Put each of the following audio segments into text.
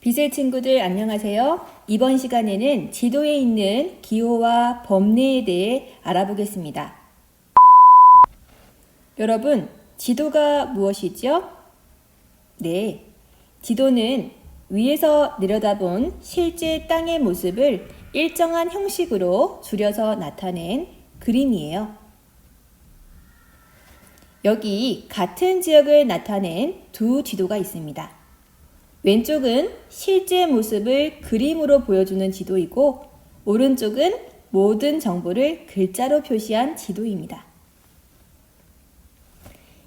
비세 친구들 안녕하세요. 이번 시간에는 지도에 있는 기호와 범례에 대해 알아보겠습니다. 여러분, 지도가 무엇이죠? 네. 지도는 위에서 내려다본 실제 땅의 모습을 일정한 형식으로 줄여서 나타낸 그림이에요. 여기 같은 지역을 나타낸 두 지도가 있습니다. 왼쪽은 실제 모습을 그림으로 보여주는 지도이고, 오른쪽은 모든 정보를 글자로 표시한 지도입니다.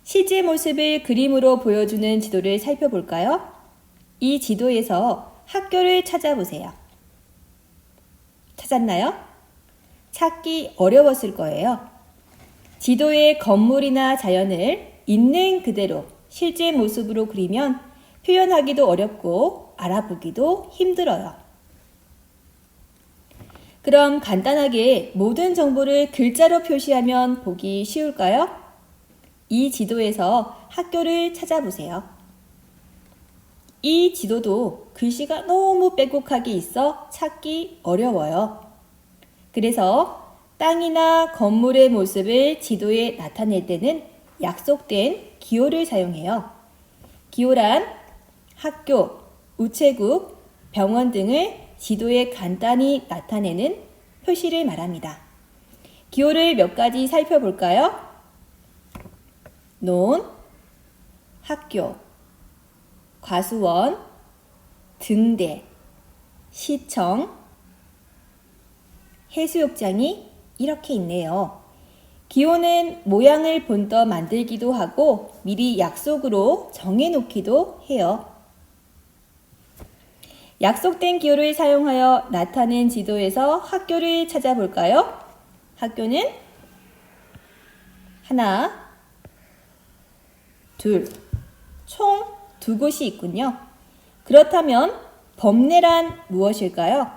실제 모습을 그림으로 보여주는 지도를 살펴볼까요? 이 지도에서 학교를 찾아보세요. 찾았나요? 찾기 어려웠을 거예요. 지도의 건물이나 자연을 있는 그대로 실제 모습으로 그리면 표현하기도 어렵고 알아보기도 힘들어요. 그럼 간단하게 모든 정보를 글자로 표시하면 보기 쉬울까요? 이 지도에서 학교를 찾아보세요. 이 지도도 글씨가 너무 빼곡하게 있어 찾기 어려워요. 그래서 땅이나 건물의 모습을 지도에 나타낼 때는 약속된 기호를 사용해요. 기호란 학교, 우체국, 병원 등을 지도에 간단히 나타내는 표시를 말합니다. 기호를 몇 가지 살펴볼까요? 논, 학교, 과수원, 등대, 시청, 해수욕장이 이렇게 있네요. 기호는 모양을 본떠 만들기도 하고 미리 약속으로 정해놓기도 해요. 약속된 기호를 사용하여 나타낸 지도에서 학교를 찾아볼까요? 학교는 하나, 둘, 총 두 곳이 있군요. 그렇다면 범례란 무엇일까요?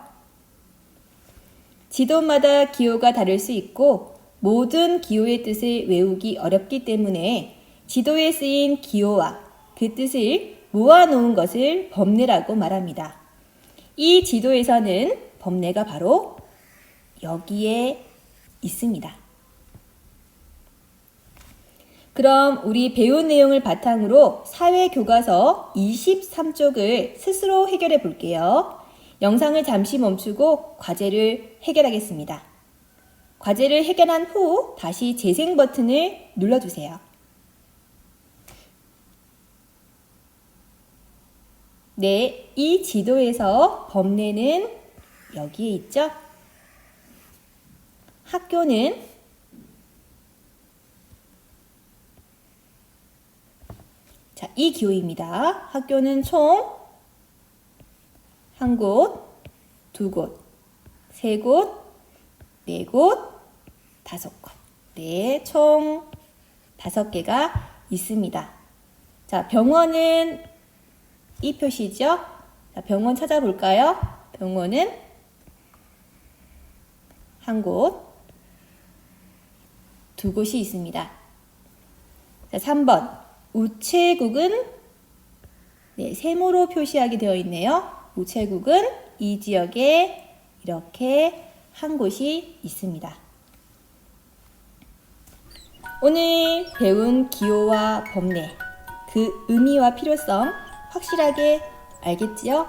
지도마다 기호가 다를 수 있고 모든 기호의 뜻을 외우기 어렵기 때문에 지도에 쓰인 기호와 그 뜻을 모아놓은 것을 범례라고 말합니다. 이 지도에서는 범례가 바로 여기에 있습니다. 그럼 우리 배운 내용을 바탕으로 사회교과서 23쪽을 스스로 해결해 볼게요. 영상을 잠시 멈추고 과제를 해결하겠습니다. 과제를 해결한 후 다시 재생 버튼을 눌러주세요. 네, 이 지도에서 범례는 여기에 있죠? 학교는 자, 이 기호입니다. 학교는 총 한 곳, 두 곳, 세 곳, 네 곳, 다섯 곳. 네, 총 다섯 개가 있습니다. 자, 병원은 이 표시죠? 자, 병원 찾아볼까요? 병원은 한 곳, 두 곳이 있습니다. 자, 3번. 우체국은 네, 세모로 표시하게 되어 있네요. 우체국은 이 지역에 이렇게 한 곳이 있습니다. 오늘 배운 기호와 범례, 그 의미와 필요성 확실하게 알겠지요?